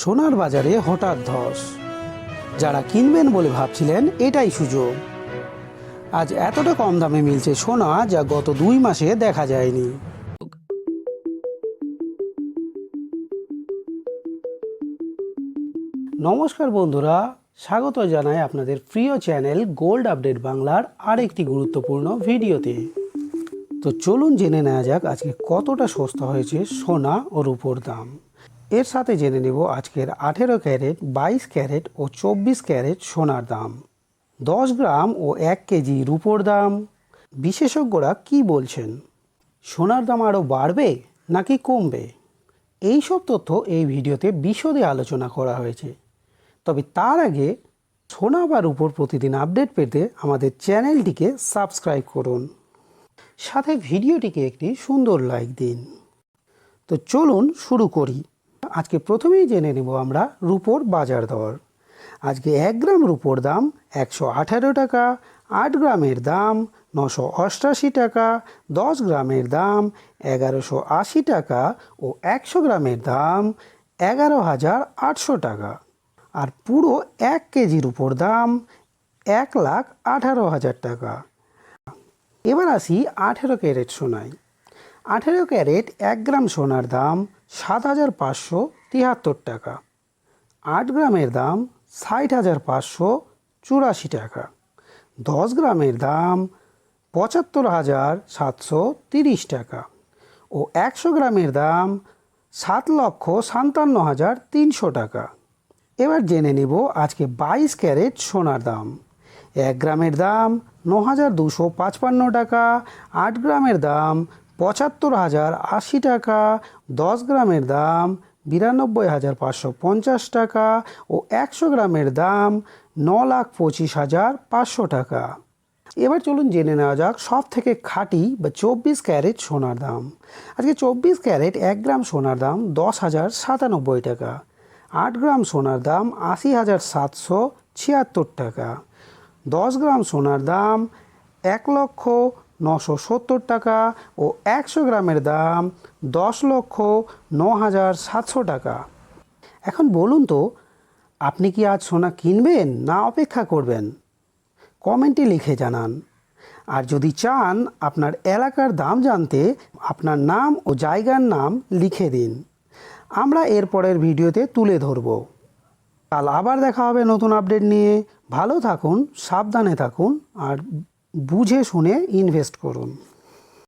সোনার বাজারে হঠাৎ ধস। যারা কিনবেন বলে ভাবছিলেন, এটাই সুযোগ। আজ এতটা কম দামে মিলছে সোনা যা গত দুই মাসে দেখা যায়নি। নমস্কার বন্ধুরা, স্বাগত জানাই আপনাদের প্রিয় চ্যানেল গোল্ড আপডেট বাংলার আরেকটি গুরুত্বপূর্ণ ভিডিওতে। তো চলুন জেনে নেওয়া যাক আজকে কতটা সস্তা হয়েছে সোনা ও রূপোর দাম। এর সাথে জেনে নেব আজকের আঠেরো ক্যারেট, বাইশ ক্যারেট ও চব্বিশ ক্যারেট সোনার দাম। দশ গ্রাম ও এক কেজি রুপোর দাম। বিশেষজ্ঞরা কি বলছেন? সোনার দাম আরও বাড়বে নাকি কমবে? এই সব তথ্য এই ভিডিওতে বিশদে আলোচনা করা হয়েছে। তবে তার আগে সোনা বা রূপোর প্রতিদিন আপডেট পেতে আমাদের চ্যানেলটিকে সাবস্ক্রাইব করুন। সাথে ভিডিওটিকে একটি সুন্দর লাইক দিন। তো চলুন শুরু করি। আজকে প্রথমেই জেনে নেব আমরা রুপোর বাজার দর। আজকে এক গ্রাম রুপোর দাম একশো আঠারো টাকা, আট গ্রামের দাম নশো অষ্টাশি টাকা, দশ গ্রামের দাম এগারোশো আশি টাকা ও একশো গ্রামের দাম এগারো হাজার আটশো টাকা। আর পুরো এক কেজির উপর দাম এক লাখ আঠারো হাজার টাকা। এবার আসি আঠেরো ক্যারেট সোনায়। আঠেরো ক্যারেট এক গ্রাম সোনার দাম সাত হাজার পাঁচশো তিয়াত্তর টাকা। আট গ্রামের দাম ষাট হাজার পাঁচশো চুরাশি টাকা। দশ গ্রামের দাম পঁচাত্তর হাজার সাতশো তিরিশ টাকা। ও একশো গ্রামের দাম সাত লক্ষ সাতান্ন হাজার তিনশো টাকা। এবার জেনে নেব আজকে বাইশ ক্যারেট সোনার দাম। এক গ্রামের দাম ন হাজার দুশো পাঁচপান্ন টাকা, আট গ্রামের দাম পঁচাত্তর হাজার আশি টাকা, দশ গ্রামের দাম বিরানব্বই হাজার পাঁচশো পঞ্চাশ টাকা ও একশো গ্রামের দাম ন লাখ পঁচিশ হাজার পাঁচশো টাকা। এবার চলুন জেনে নেওয়া যাক সব থেকে খাঁটি বা চব্বিশ ক্যারেট সোনার দাম। আজকে চব্বিশ ক্যারেট এক গ্রাম সোনার দাম দশ হাজার সাতানব্বই টাকা, আট গ্রাম সোনার দাম আশি হাজার সাতশো ছিয়াত্তর টাকা, দশ গ্রাম সোনার দাম এক লক্ষ নশো সত্তর টাকা ও একশো গ্রামের দাম দশ লক্ষ ন হাজার সাতশো টাকা। এখন বলুন তো, আপনি কি আজ সোনা কিনবেন না অপেক্ষা করবেন? কমেন্টে লিখে জানান। আর যদি চান আপনার এলাকার দাম জানতে, আপনার নাম ও জায়গার নাম লিখে দিন। আমরা এরপরের ভিডিওতে তুলে ধরব। কাল আবার দেখা হবে নতুন আপডেট নিয়ে। ভালো থাকুন, সাবধানে থাকুন, আর বুঝে শুনে ইনভেস্ট করুন।